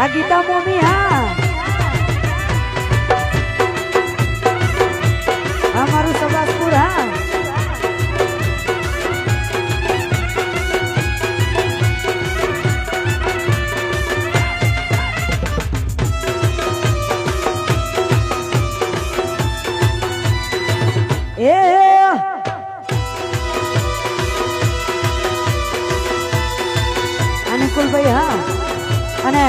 આ ગીતા મમ્મી હા અમારું સબાસપુર હા Yeah. અનુકુલભાઈ હા અને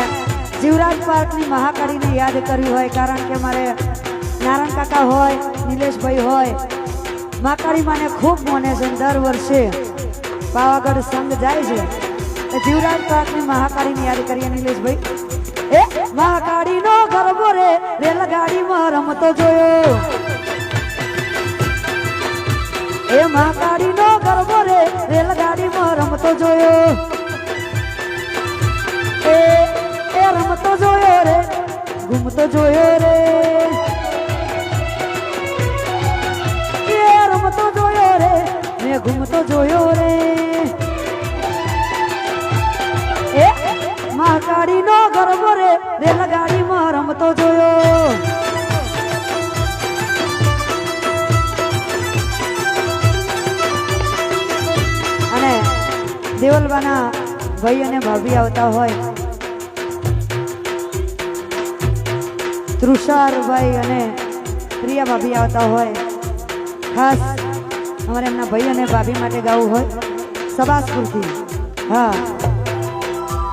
જીવરાજ પાર્કની મહાકાળીને યાદ કરી હોય, કારણ કે મારે નારાયણ કાકા હોય, નિલેશભાઈ હોય, મહાકાળી માને ખૂબ મોને છે દર વર્ષે પાવાગઢ સંઘ જાય છે. જીવરાજ પાર્કની મહાકાળીને યાદ કરીએ, નિલેશભાઈ. એ મહાકાળીનો ગરબો રે રેલગાડીમાં રમતો જોયો. એ મહાકાળીનો ઘૂમતો જોયો રે. એ રમતો જોયો રે. મેં ઘૂમતો જોયો રે. એ મહાકાળીનો ગરબો રે. રેલગાડીમાં રમતો જોયો. અને દેવલબાના ભાઈ અને ભાભી આવતા હોય તૃષારભાઈ અને પ્રિયા ભાભી આવતા હોય. ખાસ અમારે એમના ભાઈ અને ભાભી માટે ગાવું હોય. સબાસપુરથી હા.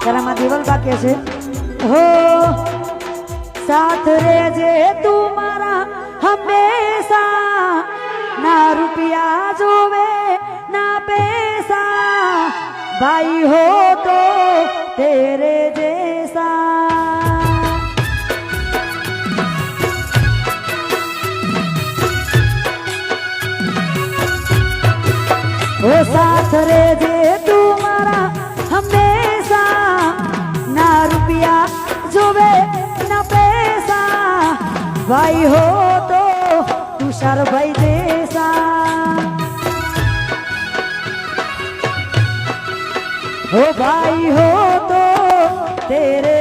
તારામાં દેવલબા કે છે હો. સાથ રેજે તું મારા હંમેશા. ના રૂપિયા જોવે, ના પૈસા. ભાઈ હો તો તેરે જૈસા ओ साथ रे जे तू मारा हमेशा ना रुपया जोवे ना पैसा भाई हो तो तुषार भाई जैसा हो भाई हो तो तेरे